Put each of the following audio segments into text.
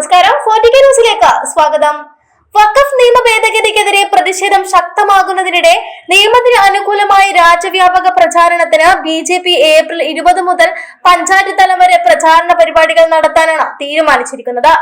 നമസ്കാരം. ന്യൂസിലേക്ക് സ്വാഗതം. വഖഫ് നിയമ ഭേദഗതിക്കെതിരെ പ്രതിഷേധം ശക്തമാകുന്നതിനിടെ നിയമത്തിന് അനുകൂലമായ രാജ്യവ്യാപക പ്രചാരണത്തിന് ബി ജെ പി ഏപ്രിൽ ഇരുപത് മുതൽ പഞ്ചായത്ത് തലം വരെ പ്രചാരണ പരിപാടികൾ നടത്താനാണ് തീരുമാനിച്ചിരിക്കുന്നത്.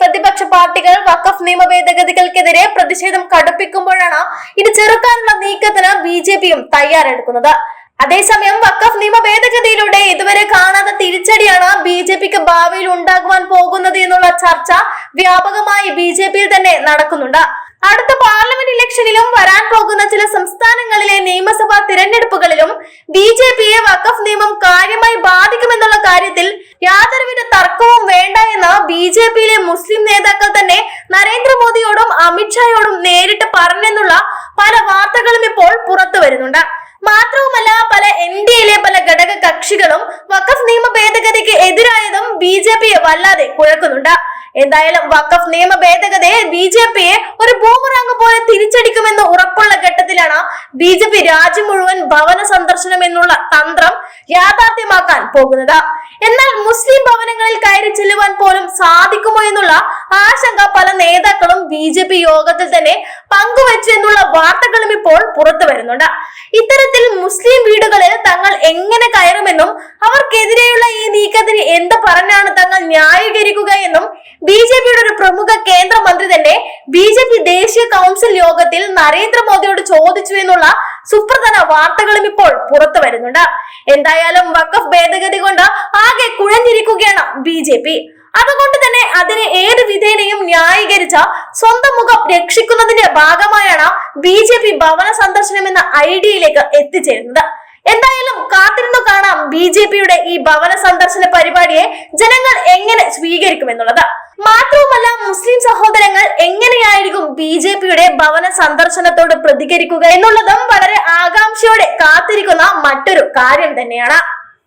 പ്രതിപക്ഷ പാർട്ടികൾ വഖഫ് നിയമ ഭേദഗതികൾക്കെതിരെ പ്രതിഷേധം കടുപ്പിക്കുമ്പോഴാണ് ഇത് ചെറുക്കാനുള്ള നീക്കത്തിന് ബി ജെ പിയും തയ്യാറെടുക്കുന്നത്. അതേസമയം വഖഫ് നിയമ ഭേദഗതിയിലൂടെ ഇതുവരെ കാണാത്ത തിരിച്ചടിയാണ് ബി ജെ പിക്ക് ഭാവിയിൽ ഉണ്ടാകുവാൻ പോകുന്നത് എന്നുള്ള ചർച്ച വ്യാപകമായി ബി ജെ പിയിൽ തന്നെ നടക്കുന്നുണ്ട്. അടുത്ത പാർലമെന്റ് ഇലക്ഷനിലും വരാൻ പോകുന്ന ചില സംസ്ഥാനങ്ങളിലെ നിയമസഭാ തിരഞ്ഞെടുപ്പുകളിലും ബി ജെ പിയെ വഖഫ് നിയമം കാര്യമായി ബാധിക്കുമെന്നുള്ള കാര്യത്തിൽ യാതൊരുവിധ തർക്കവും വേണ്ട എന്ന് ബി ജെ പിയിലെ മുസ്ലിം നേതാക്കൾ തന്നെ നരേന്ദ്രമോദിയോടും അമിത്ഷായോടും നേരിട്ട് പറഞ്ഞെന്നുള്ള പല വാർത്തകളും ഇപ്പോൾ പുറത്തു വരുന്നുണ്ട്. മാത്രവുമല്ല പല എൻ ഡി എയിലെ പല ഘടക കക്ഷികളും വഖഫ് നിയമ ഭേദഗതിക്ക് എതിരായതും ബി ജെ പിയെ വല്ലാതെ കുഴക്കുന്നുണ്ട്. എന്തായാലും വഖഫ് നിയമ ഭേദഗതിയെ ബി ജെ പിയെ ഒരു ബൂമറാങ് ഘട്ടത്തിലാണ് ബി ജെ പി രാജ്യം മുഴുവൻ ഭവന സന്ദർശനം എന്നുള്ള തന്ത്രം യാഥാർത്ഥ്യമാക്കാൻ പോകുന്നത്. എന്നാൽ മുസ്ലിം ഭവനങ്ങളിൽ കയറി ചെല്ലുവാൻ പോലും സാധിക്കുമോ എന്നുള്ള ആശങ്ക പല നേതാക്കളും ബി ജെ പി യോഗത്തിൽ തന്നെ പങ്കുവച്ചു എന്നുള്ള വാർത്തകളും ഇപ്പോൾ പുറത്തു വരുന്നുണ്ട്. ഇത്തരത്തിൽ മുസ്ലിം വീടുകളിൽ തങ്ങൾ എങ്ങനെ കയറുമെന്നും അവർക്കെതിരെയുള്ള ഈ നീക്കത്തിന് എന്ത് പറഞ്ഞാണ് തങ്ങൾ ന്യായീകരിക്കുക എന്നും ബി ജെ പിയുടെ ഒരു പ്രമുഖ കേന്ദ്രമന്ത്രി തന്നെ ബി ജെ പി ദേശീയ കൗൺസിൽ യോഗത്തിൽ നരേന്ദ്രമോദിയോട് ചോദിച്ചു എന്നുള്ള സുപ്രധാന വാർത്തകളും ഇപ്പോൾ പുറത്തു വരുന്നുണ്ട്. എന്തായാലും വക്കഫ് ഭേദഗതി കൊണ്ട് ആകെ കുഴഞ്ഞിരിക്കുകയാണ് ബി ജെ പി. അതുകൊണ്ട് തന്നെ അതിനെ ഏത് വിധേനയും ന്യായീകരിച്ച സ്വന്തം മുഖം രക്ഷിക്കുന്നതിന്റെ ഭാഗമായാണ് ബി ജെ പി ഭവന സന്ദർശനം എന്ന ഐഡിയയിലേക്ക് എത്തിച്ചേരുന്നത്. എന്തായാലും കാത്തിരുന്നു ബി ജെ പിയുടെ ഈ ഭവന സന്ദർശന പരിപാടിയെ ജനങ്ങൾ എങ്ങനെ സ്വീകരിക്കുമെന്നുള്ളത്. മാത്രവുമല്ല മുസ്ലിം സഹോദരങ്ങൾ എങ്ങനെയായിരിക്കും ബി ജെ പിയുടെ ഭവന സന്ദർശനത്തോട് പ്രതികരിക്കുക എന്നുള്ളതും വളരെ ആകാംക്ഷയോടെ കാത്തിരിക്കുന്ന മറ്റൊരു കാര്യം തന്നെയാണ്.